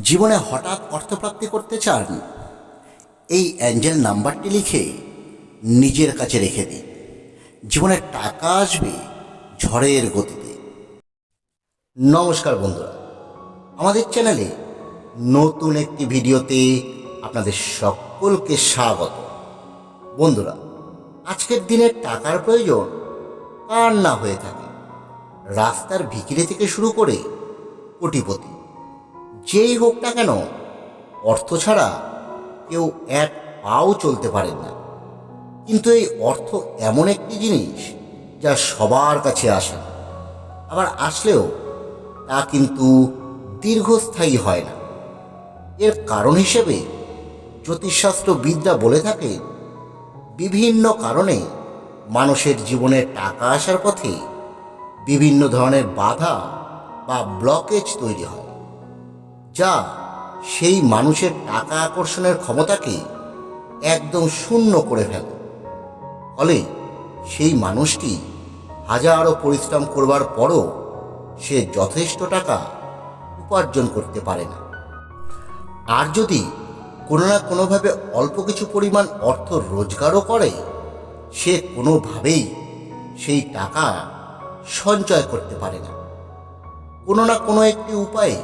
জীবনে হঠাৎ অর্থপ্রাপ্তি করতে চান, এই অ্যাঞ্জেল নাম্বারটি লিখে নিজের কাছে রেখে দিন। জীবনে টাকা আসবে ঝড়ের গতিতে। নমস্কার বন্ধুরা। আমাদের চ্যানেলে নতুন একটি ভিডিওতে আপনাদের সকলকে স্বাগত। বন্ধুরা, আজকের দিনে টাকার প্রয়োজন কার না হয়ে থাকে? রাস্তার ভিকিরি থেকে শুরু করে কোটিপতি। যেই হোক না কেন, অর্থ ছাড়া কেউ এক পাও চলতে পারেন না। কিন্তু এই অর্থ এমন একটি জিনিস যা সবার কাছে আসে। আবার আসলেও তা কিন্তু দীর্ঘস্থায়ী হয় না। এর কারণ হিসেবে জ্যোতিষশাস্ত্র বিদ্যা বলে থাকে, বিভিন্ন কারণে মানুষের জীবনে টাকা আসার পথে বিভিন্ন ধরনের বাধা বা ব্লকেজ তৈরি হয়। যা সেই মানুষের টাকা আকর্ষণের ক্ষমতাকে একদম শূন্য করে ফেলে। ফলে সেই মানুষটি হাজারো পরিশ্রম করবার পরও সে যথেষ্ট টাকা উপার্জন করতে পারে না। আর যদি কোনো না কোনোভাবে অল্প কিছু পরিমাণ অর্থ রোজগারও করে, সে কোনোভাবেই সেই টাকা সঞ্চয় করতে পারে না। কোনো না কোনো একটি উপায়ে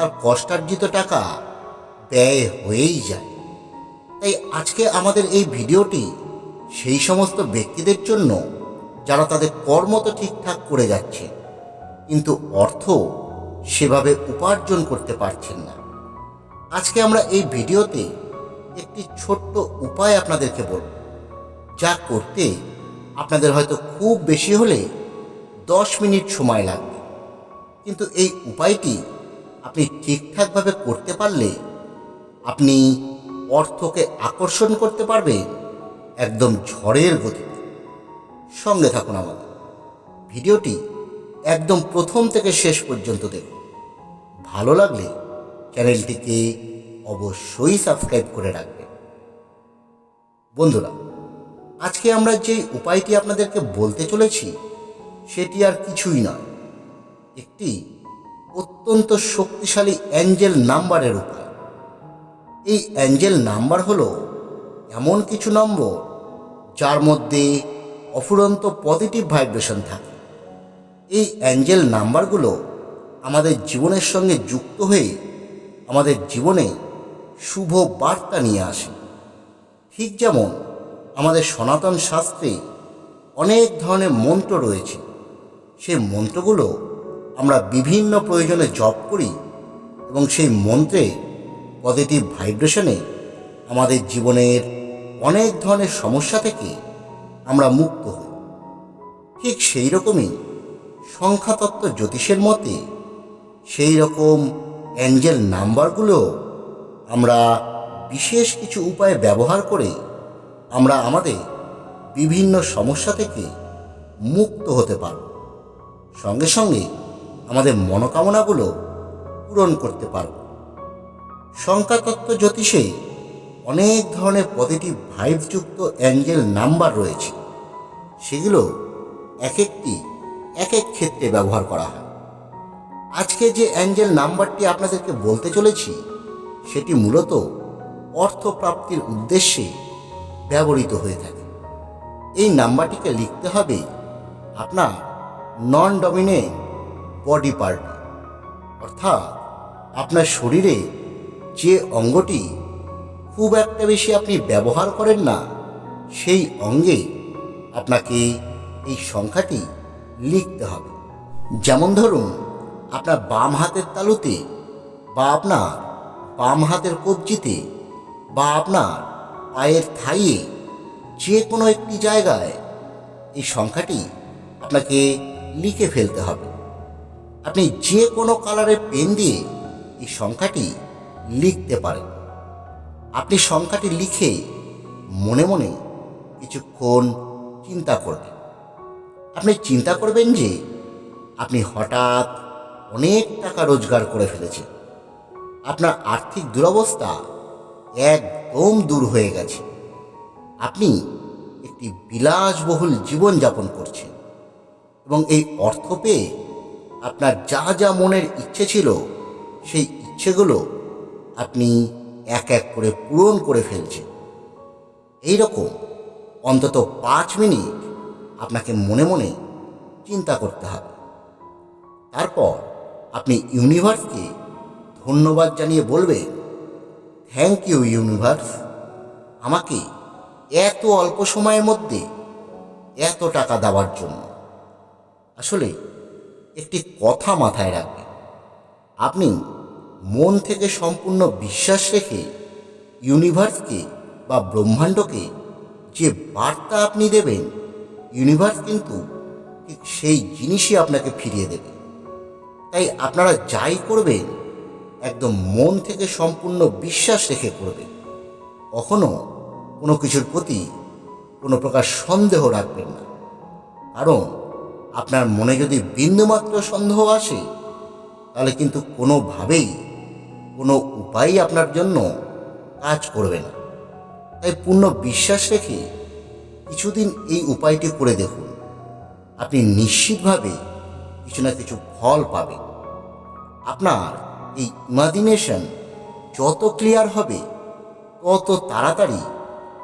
তার কষ্টার্জিত টাকা ব্যয় হয়েই যায়। তাই আজকে আমাদের এই ভিডিওটি সেই সমস্ত ব্যক্তিদের জন্য যারা তাদের কর্ম তো ঠিকঠাক করে যাচ্ছে, কিন্তু অর্থ সেভাবে উপার্জন করতে পারছেন না। আজকে আমরা এই ভিডিওতে একটি ছোট্ট উপায় আপনাদেরকে বলব, যা করতে আপনাদের হয়তো খুব বেশি হলে দশ মিনিট সময় লাগবে। কিন্তু এই উপায়টি আপনি ঠিকঠাকভাবে করতে পারলে, আপনি অর্থকে আকর্ষণ করতে পারবেন একদম ঝড়ের গতিতে। সঙ্গে থাকুন আমাদের। ভিডিওটি একদম প্রথম থেকে শেষ পর্যন্ত দেখুন। ভালো লাগলে চ্যানেলটিকে অবশ্যই সাবস্ক্রাইব করে রাখবেন। বন্ধুরা, আজকে আমরা যে উপায়টি আপনাদেরকে বলতে চলেছি, সেটি আর কিছুই নয়। একটি অত্যন্ত শক্তিশালী অ্যাঞ্জেল নাম্বারের উপায় এই অ্যাঞ্জেল নাম্বার হলো এমন কিছু নম্বর যার মধ্যে অফুরন্ত পজিটিভ ভাইব্রেশন থাকে। এই অ্যাঞ্জেল নাম্বারগুলো আমাদের জীবনের সঙ্গে যুক্ত হয়ে আমাদের জীবনে শুভ বার্তা নিয়ে আসে। ঠিক যেমন আমাদের সনাতন শাস্ত্রে অনেক ধরনের মন্ত্র রয়েছে। সেই মন্ত্রগুলো আমরা বিভিন্ন প্রয়োজনে জপ করি এবং সেই মন্ত্রে পজিটিভ ভাইব্রেশনে আমাদের জীবনের অনেক ধরনের সমস্যা থেকে আমরা মুক্ত হই। ঠিক সেই রকমই সংখ্যাতত্ত্ব জ্যোতিষের মতে সেই রকম অ্যাঞ্জেল নাম্বারগুলো আমরা বিশেষ কিছু উপায়ে ব্যবহার করে আমরা আমাদের বিভিন্ন সমস্যা থেকে মুক্ত হতে পারব। সঙ্গে সঙ্গে আমাদের মনোকামনাগুলো পূরণ করতে পারব। সংখ্যাতত্ত্ব জ্যোতিষে অনেক ধরনের পজিটিভ ভাইবযুক্ত অ্যাঞ্জেল নাম্বার রয়েছে। সেগুলো এক একটি এক এক ক্ষেত্রে ব্যবহার করা হয়। আজকে যে অ্যাঞ্জেল নাম্বারটি আপনাদেরকে বলতে চলেছি, সেটি মূলত অর্থ প্রাপ্তির উদ্দেশ্যে ব্যবহৃত হয়ে থাকে। এই নাম্বারটিকে লিখতে হবে আপনার নন ডমিনেন্ট বডি পার্ট। অর্থাৎ আপনার শরীরে যে অঙ্গটি খুব একটা বেশি আপনি ব্যবহার করেন না, সেই অঙ্গে আপনাকে এই সংখ্যাটি লিখতে হবে। যেমন ধরুন, আপনার বাম হাতের তালুতে বা আপনার বাম হাতের কবজিতে বা আপনার পায়ের থাইয়ে যে কোনো একটি জায়গায় এই সংখ্যাটি আপনাকে লিখে ফেলতে হবে। আপনি যে কোনো কালারের পেন দিয়ে এই সংখ্যাটি লিখতে পারেন। আপনি সংখ্যাটি লিখে মনে মনে কিছুক্ষণ চিন্তা করবেন। আপনি চিন্তা করবেন যে আপনি হঠাৎ অনেক টাকা রোজগার করে ফেলেছেন। আপনার আর্থিক দুরবস্থা একদম দূর হয়ে গেছে। আপনি একটি বিলাসবহুল জীবনযাপন করছেন এবং এই অর্থ পেয়ে আপনার যা যা মনের ইচ্ছে ছিল, সেই ইচ্ছেগুলো আপনি এক এক করে পূরণ করে ফেলছেন। এই রকম অন্তত পাঁচ মিনিট আপনাকে মনে মনে চিন্তা করতে হবে। তারপর আপনি ইউনিভার্সকে ধন্যবাদ জানিয়ে বলবেন থ্যাংক ইউ ইউনিভার্স আমাকে এত অল্প সময়ের মধ্যে এত টাকা দেওয়ার জন্য। আসলে একটি কথা মাথায় রাখবেন। আপনি মন থেকে সম্পূর্ণ বিশ্বাস রেখে ইউনিভার্সকে বা ব্রহ্মাণ্ডকে যে বার্তা আপনি দেবেন, ইউনিভার্স কিন্তু ঠিক সেই জিনিসই আপনাকে ফিরিয়ে দেবে। তাই আপনারা যাই করবেন, একদম মন থেকে সম্পূর্ণ বিশ্বাস রেখে করবেন। কখনো কোনো কিছুর প্রতি কোনো প্রকার সন্দেহ রাখবেন না। কারণ আপনার মনে যদি বিন্দুমাত্র সন্দেহ আসে, তাহলে কিন্তু কোনোভাবেই কোনো উপায়ই আপনার জন্য কাজ করবে না। তাই পূর্ণ বিশ্বাস রেখে কিছুদিন এই উপায়টি করে দেখুন। আপনি নিশ্চিতভাবে কিছু না কিছু ফল পাবেন। আপনার এই ইমাজিনেশন যত ক্লিয়ার হবে, তত তাড়াতাড়ি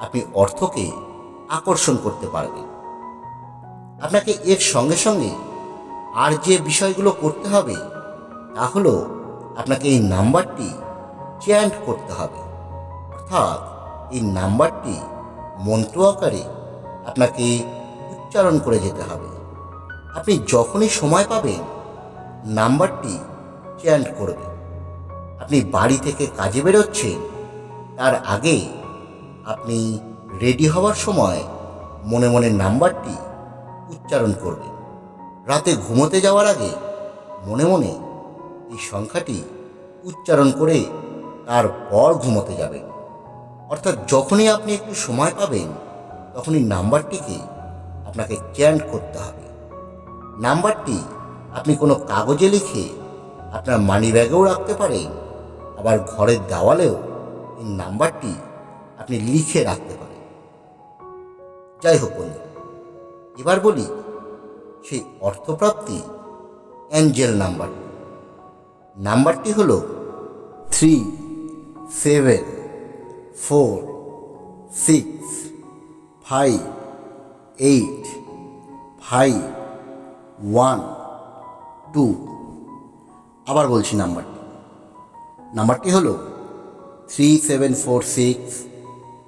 আপনি অর্থকে আকর্ষণ করতে পারবেন। আপনাকে এর সঙ্গে সঙ্গে আর যে বিষয়গুলো করতে হবে, তা হলো আপনাকে এই নাম্বারটি চ্যান্ট করতে হবে। অর্থাৎ এই নাম্বারটি মন্ত্র আকারে আপনাকে উচ্চারণ করে যেতে হবে। আপনি যখনই সময় পাবেন, নাম্বারটি চ্যান্ট করবেন। আপনি বাড়ি থেকে কাজে বেরোচ্ছেন, তার আগে আপনি রেডি হওয়ার সময় মনে মনে নাম্বারটি উচ্চারণ করবেন রাতে ঘুমোতে যাওয়ার আগে মনে মনে এই সংখ্যাটি উচ্চারণ করে তারপর ঘুমোতে যাবেন অর্থাৎ যখনই আপনি একটু সময় পাবেন, তখনই নাম্বারটিকে আপনাকে চ্যান্ট করতে হবে। নাম্বারটি আপনি কোনো কাগজে লিখে আপনার মানি ব্যাগেও রাখতে পারেন, আবার ঘরের দেওয়ালেও এই নাম্বারটি আপনি লিখে রাখতে পারেন। যাই হোক বন্ধু এবার বলি, সেই অর্থপ্রাপ্তি অ্যাঞ্জেল নাম্বার। নাম্বারটি হল three, seven, four, six, five, eight, five, one, two. আবার বলছি নাম্বারটি। নাম্বারটি হলো three, seven, four, six,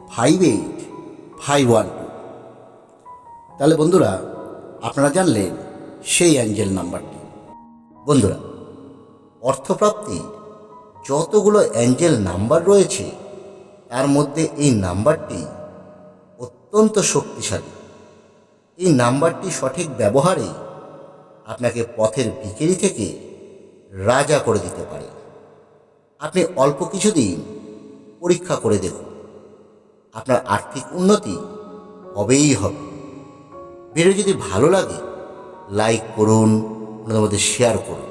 five, eight, five, one. তাহলে বন্ধুরা, আপনারা জানলেন সেই অ্যাঞ্জেল নাম্বারটি। বন্ধুরা, অর্থপ্রাপ্তি যতগুলো অ্যাঞ্জেল নাম্বার রয়েছে, তার মধ্যে এই নাম্বারটি অত্যন্ত শক্তিশালী। এই নাম্বারটি সঠিক ব্যবহারে আপনাকে পথের ভিকেরি থেকে রাজা করে দিতে পারে। আপনি অল্প কিছুদিন পরীক্ষা করে দেখুন। আপনার আর্থিক উন্নতি হবেই হবে। ভিডিও যদি ভালো লাগে লাইক করুন আপনাদের মধ্যে শেয়ার করুন।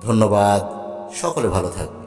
ধন্যবাদ সকলে ভালো থাকবে